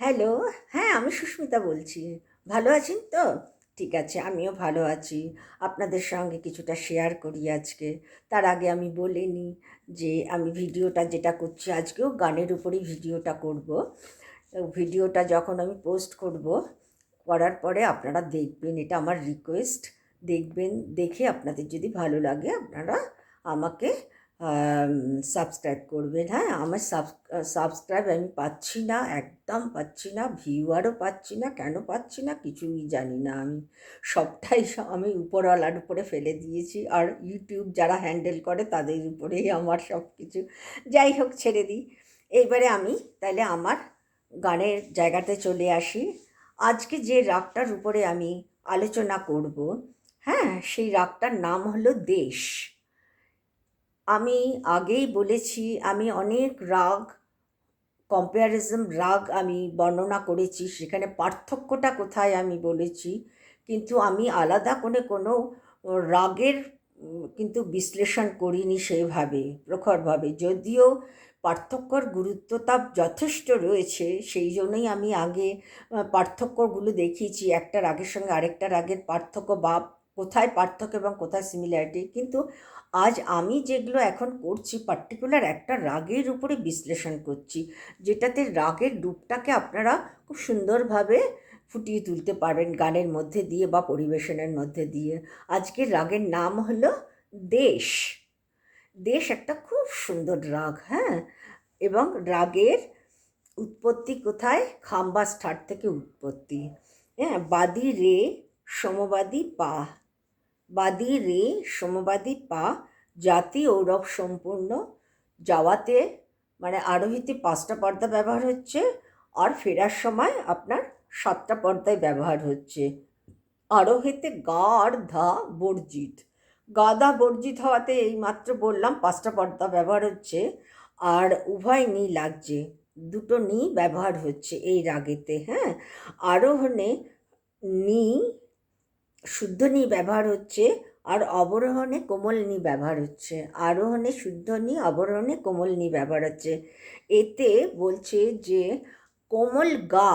Hello হ্যাঁ আমি সুস্মিতা বলছি। ভালো আছেন তো? ঠিক আছে, আমিও ভালো আছি। আপনাদের সঙ্গে কিছুটা শেয়ার করি আজকে। তার আগে আমি বলে নিই যে, আমি ভিডিওটা যেটা করছি আজকেও গানের উপরেই ভিডিওটা করব। ভিডিওটা যখন আমি পোস্ট করব, করার পরে আপনারা দেখবেন, এটা আমার রিকোয়েস্ট দেখবেন, দেখে আপনাদের যদি ভালো লাগে, আপনারা আমাকে সাবস্ক্রাইব করবেন। হ্যাঁ আমার সাবস্ক্রাইব আমি পাচ্ছি না, একদম পাচ্ছি না ভিউয়ারও পাচ্ছি না, কেন পাচ্ছি না কিছুই জানি না আমি। সবটাই আমি উপরওয়ালার উপরে ফেলে দিয়েছি। আর ইউটিউব যারা হ্যান্ডেল করে তাদের উপরেই আমার সব কিছু যাই হোক, ছেড়ে দিই। এইবারে আমি তাহলে আমার গানের জায়গাতে চলে আসি। আজকে যে রাগটার উপরে আমি আলোচনা করব হ্যাঁ সেই রাগটার নাম হলো দেশ। আমি আগেই বলেছি, আমি অনেক রাগ কম্প্যারিজম রাগ আমি বর্ণনা করেছি, সেখানে পার্থক্যটা কোথায় আমি বলেছি, কিন্তু আমি আলাদা করে কোনো রাগের কিন্তু বিশ্লেষণ করিনি সেইভাবে প্রখরভাবে। যদিও পার্থক্যর গুরুত্বতা যথেষ্ট রয়েছে, সেই জন্যই আমি আগে পার্থক্যগুলো দেখিয়েছি, একটা রাগের সঙ্গে আরেকটা রাগের পার্থক্য বা কোথায় পার্থক্য এবং কোথায় সিমিলারিটি কিন্তু আজ আমি যেগুলো এখন করছি পার্টিকুলার একটা রাগের উপরে বিশ্লেষণ করছি, যেটাতে রাগের রূপটাকে আপনারা খুব সুন্দরভাবে ফুটিয়ে তুলতে পারবেন গানের মধ্যে দিয়ে বা পরিবেশনের মধ্যে দিয়ে। আজকের রাগের নাম হলো দেশ। দেশ একটা খুব সুন্দর রাগ হ্যাঁ? এবং রাগের উৎপত্তি কোথায়? খাম্বা স্টার থেকে উৎপত্তি। হ্যাঁ? বাদি রে, সমবাদী পা। বাদী রে সমবাদী পা জাতি ঔরব সম্পূর্ণ যাওয়াতে মানে আরোহিতে পাঁচটা পর্দা ব্যবহার হচ্ছে আর ফেরার সময় আপনার সাতটা পর্দায় ব্যবহার হচ্ছে। আরোহিতে গা আর ধা বর্জিত। গাদা বর্জিত হওয়াতে এই মাত্র বললাম পাঁচটা পর্দা ব্যবহার হচ্ছে আর উভয় নি লাগছে। দুটো নি ব্যবহার হচ্ছে এই রাগেতে হ্যাঁ? আরোহণে নি শুদ্ধ নি ব্যবহার হচ্ছে আর অবরোহণে কোমল নি ব্যবহার হচ্ছে। আরোহণে শুদ্ধ নি অবরোহণে কোমল নি ব্যবহার হচ্ছে। এতে বলছে যে কোমল গা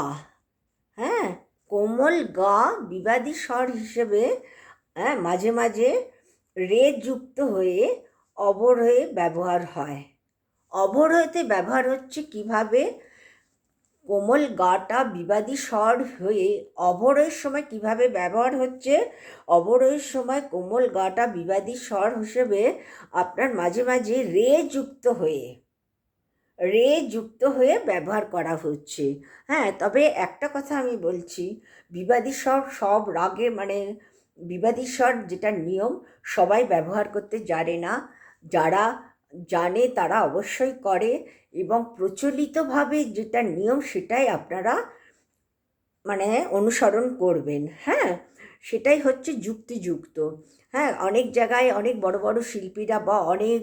হ্যাঁ কোমল গা বিবাদী স্বর হিসেবে হ্যাঁ মাঝে মাঝে রে যুক্ত হয়ে অবরোহে ব্যবহার হয়। অবরোহেতে ব্যবহার হচ্ছে কীভাবে? কোমল গাটা বিবাদী স্বর হয়ে অবরোহের সময় কীভাবে ব্যবহার হচ্ছে? অবরোহের সময় কোমল গাটা বিবাদী স্বর হিসেবে আপনার মাঝে মাঝে রে যুক্ত হয়ে, রে যুক্ত হয়ে ব্যবহার করা হচ্ছে। হ্যাঁ তবে একটা কথা আমি বলছি, বিবাদী স্বর সব রাগে মানে বিবাদী স্বর যেটা নিয়ম, সবাই ব্যবহার করতে জানে না। যারা জানে তারা অবশ্যই করে। এবং প্রচলিতভাবে যেটা নিয়ম সেটাই আপনারা মানে অনুসরণ করবেন হ্যাঁ? সেটাই হচ্ছে যুক্তিযুক্ত হ্যাঁ? অনেক জায়গায় অনেক বড় বড় শিল্পীরা বা অনেক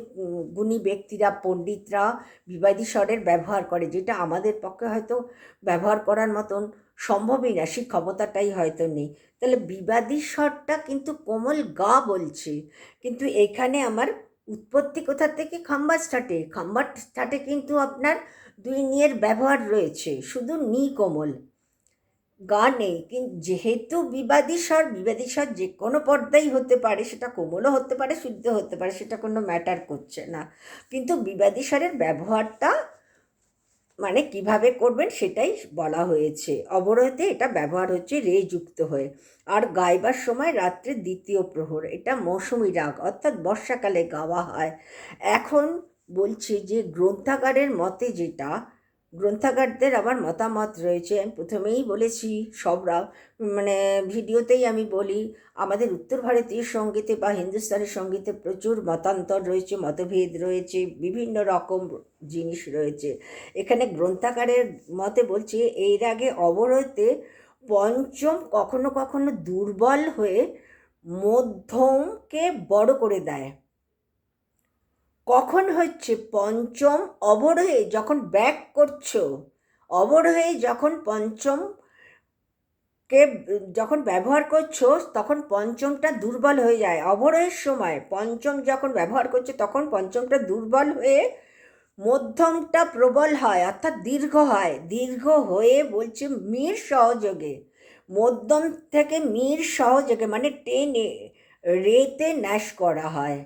গুণী ব্যক্তিরা, পণ্ডিতরা বিবাদী স্বরের ব্যবহার করে, যেটা আমাদের পক্ষে হয়তো ব্যবহার করার মতন সম্ভবই না, সেই ক্ষমতাটাই হয়তো নেই। তাহলে বিবাদী স্বরটা কিন্তু কোমল গা বলছে, কিন্তু এখানে আমার উৎপত্তি কোথা থেকে? খাম্বার স্টার্টে খাম্বার স্টার্টে কিন্তু আপনার দুই নিয়ের ব্যবহার রয়েছে, শুধু নি কোমল। গা নেই, কিন্তু যেহেতু বিবাদী স্বর বিবাদী স্বর যে কোনো পর্দাই হতে পারে, সেটা কোমলও হতে পারে শুদ্ধ হতে পারে, সেটা কোনো ম্যাটার করছে না। কিন্তু বিবাদী স্বরের ব্যবহারটা মানে কীভাবে করবেন সেটাই বলা হয়েছে। অবরোধে এটা ব্যবহার হচ্ছে রে যুক্ত হয়ে। আর গাইবার সময় রাত্রে দ্বিতীয় প্রহর, এটা মৌসুমী রাগ, অর্থাৎ বর্ষাকালে গাওয়া হয়। এখন বলছি যে গ্রন্থাগারের মতে যেটা গ্রন্থাগারদের আমার মতামত রয়েছে। আমি প্রথমেই বলেছি সবরা মানে ভিডিওতেই আমি বলি, আমাদের উত্তর ভারতীয় সঙ্গীতে বা হিন্দুস্তানি সঙ্গীতে প্রচুর মতান্তর রয়েছে, মতভেদ রয়েছে, বিভিন্ন রকম জিনিস রয়েছে। এখানে গ্রন্থাগারের মতে বলছে এই রাগে অবরোধে পঞ্চম কখনো কখনো দুর্বল হয়ে মধ্যমকে বড় করে দেয়। কখন হচ্ছে পঞ্চম অবরোহে যখন ব্যাক করছ? অবরোহে যখন পঞ্চম কে যখন ব্যবহার করছ, তখন পঞ্চমটা দুর্বল হয়ে যায়। অবরোহের সময় পঞ্চম যখন ব্যবহার করছ, তখন পঞ্চমটা দুর্বল হয়ে মধ্যমটা প্রবল হয়, অর্থাৎ দীর্ঘ হয়। দীর্ঘ হয়ে বলছে মীর সহযোগে। মধ্যম থেকে মীর সহযোগে মানে টেনে, রেতে ন্যাস করা হয়।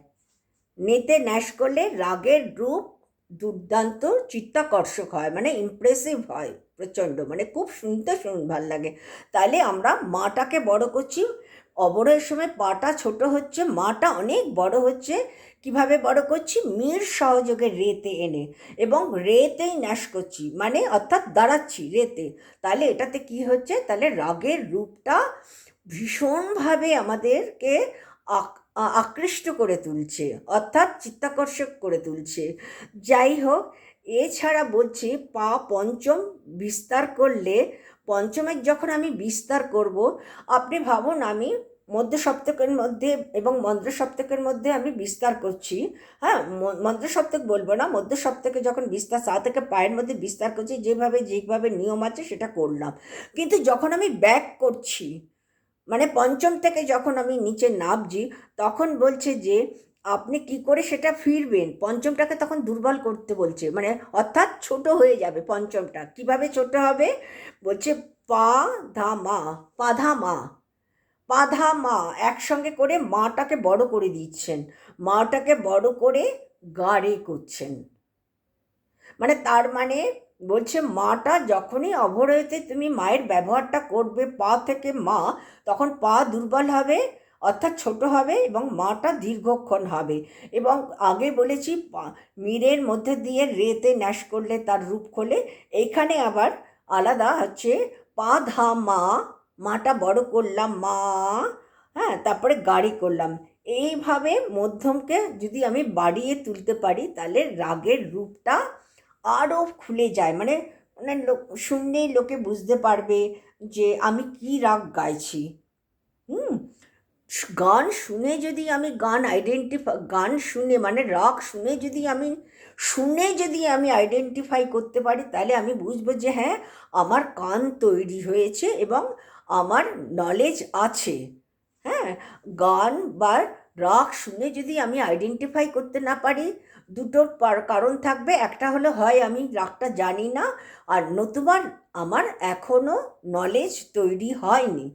নেতে ন্যাস করলে রাগের রূপ দুর্দান্ত, চিত্তাকর্ষক হয় মানে ইমপ্রেসিভ হয় প্রচণ্ড মানে খুব শুনতে শুন, ভালো লাগে। তাহলে আমরা মাটাকে বড় করছি। অবরোহের সময় পাটা ছোট হচ্ছে, মাটা অনেক বড় হচ্ছে। কীভাবে বড় করছি? মীর সহযোগে রেতে এনে এবং রেতেই ন্যাস করছি মানে অর্থাৎ দাঁড়াচ্ছি রেতে। তাহলে এটাতে কি হচ্ছে? তাহলে রাগের রূপটা ভীষণভাবে আমাদেরকে আকৃষ্ট করে তুলছে, অর্থাৎ চিত্তাকর্ষক করে তুলছে। যাই হোক, এছাড়া বলছি, পা পঞ্চম বিস্তার করলে পঞ্চমের যখন আমি বিস্তার করব, আপনি ভাবুন, আমি মধ্য সপ্তকের মধ্যে এবং মন্দ্র সপ্তকের মধ্যে আমি বিস্তার করছি। হ্যাঁ মন্দ্র সপ্তক বলব না, মধ্য সপ্তকে যখন বিস্তার, সা থেকে পায়ের মধ্যে বিস্তার করছি, যেভাবে যেভাবে নিয়ম আছে সেটা করলাম। কিন্তু যখন আমি ব্যাক করছি মানে পঞ্চম থেকে যখন আমি নিচে নামছি, তখন বলছে যে, আপনি কি করে সেটা ফিরবেন? পঞ্চমটাকে তখন দুর্বল করতে বলছে। মানে অর্থাৎ ছোট হয়ে যাবে পঞ্চমটা। কীভাবে ছোট হবে? বলছে, পা ধা মা পাধা মা পাধা মা। একসঙ্গে করে মাটাকে বড় করে দিচ্ছেন। মাটাকে বড় করে গাড়ে করছেন। মানে তার মানে বলছে, মাটা যখনই অবরোহতে তুমি মায়ের ব্যবহারটা করবে, পা থেকে মা, তখন পা দুর্বল হবে, অর্থাৎ ছোট হবে এবং মাটা দীর্ঘক্ষণ হবে। এবং আগে বলেছি মীরের মধ্যে দিয়ে রেতে ন্যাস করলে তার রূপ খোলে। এইখানে আবার আলাদা হচ্ছে, পা ধা মা, মাটা বড় করলাম মা হ্যাঁ তারপরে গাড়ি করলাম। এইভাবে মধ্যমকে যদি আমি বাড়িয়ে তুলতে পারি, তাহলে রাগের রূপটা আরও খুলে যায়। মানে মানে লোক, শুনলেই লোকে বুঝতে পারবে যে আমি কি রাগ গাইছি। হুম? গান শুনে যদি আমি, গান আইডেন্টিফাই গান শুনে মানে রাগ শুনে যদি আমি, শুনে যদি আমি আইডেন্টিফাই করতে পারি, তাহলে আমি বুঝব যে হ্যাঁ আমার কান তৈরি হয়েছে এবং আমার নলেজ আছে। হ্যাঁ? গান বা রাগ শুনে যদি আমি আইডেন্টিফাই করতে না পারি দুটোর কারণ থাকবে। একটা হলো, হয় আমি রাগটা জানি না, আর নতুবা আমার এখনও নলেজ তৈরি হয়নি,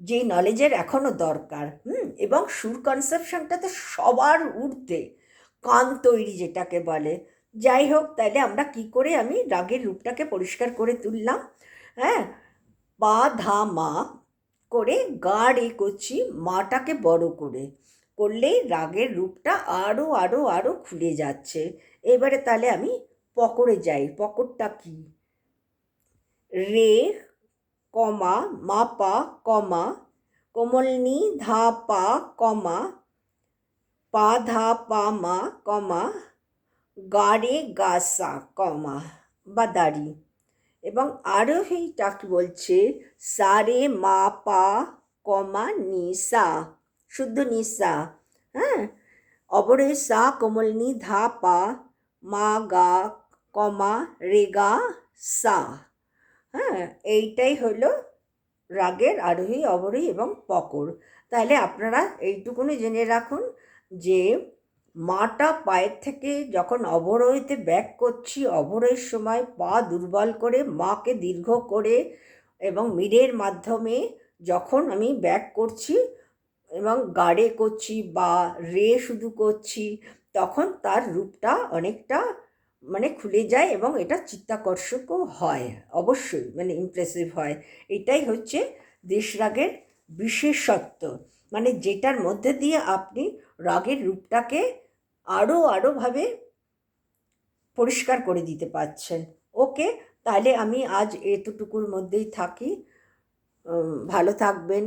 যে নলেজের এখনও দরকার, হুম? এবং সুর কনসেপশনটা তো সবার ঊর্ধ্বে, কান তৈরি যেটাকে বলে। যাই হোক তাহলে আমরা কি করে আমি রাগের রূপটাকে পরিষ্কার করে তুললাম হ্যাঁ? পা ধা মা করে গা রে করছি, মাটাকে বড় করে। করলেই রাগের রূপটা আরও আরও আরও খুলে যাচ্ছে। এবারে তাহলে আমি পকড়ে যাই। পকড়টা কি? রে কমা মা পা কমা, কোমলনি ধা পা কমা, পা ধা পা মা, কমা, গাড়ে, গাসা, কমা, বা দাড়ি। এবং আরোহীটা কি বলছে? সারে মা পা কমা, নিসা। শুদ্ধ নিসা হ্যাঁ? অবরে সা কোমলনি ধা পা, মা গা কমা রেগা সা হ্যাঁ? এইটাই হলো রাগের আরোহী, অবরোহী এবং পকর। তাহলে আপনারা এইটুকুনি জেনে রাখুন যে মাটা পায়ের থেকে যখন অবরোহীতে ব্যাক করছি, অবরোহের সময় পা দুর্বল করে মাকে দীর্ঘ করে এবং মিরের মাধ্যমে যখন আমি ব্যাক করছি এবং গাড়ে করছি বা রে শুধু করছি, তখন তার রূপটা অনেকটা মানে খুলে যায় এবং এটা চিত্তাকর্ষকও হয়, অবশ্যই মানে ইমপ্রেসিভ হয়। এটাই হচ্ছে দেশরাগের বিশেষত্ব। মানে যেটার মধ্যে দিয়ে আপনি রাগের রূপটাকে আরও আরোভাবে পরিষ্কার করে দিতে পারছেন। ওকে, তাহলে আমি আজ এতটুকুর মধ্যেই থাকি। ভালো থাকবেন।